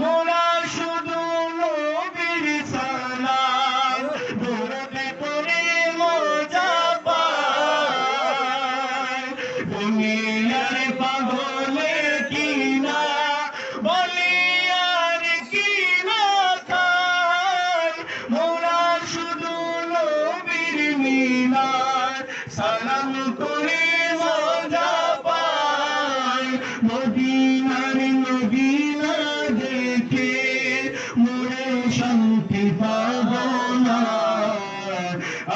মোরা শুধু নবীর সালাম। দরদে পড়ে মজা পায়। দুনিয়ার পাগলে কিনা, বলি কিনা তাই মোরা শুধু নবীর মিনার, সালাম করে মজা পায়। নদী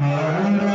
আর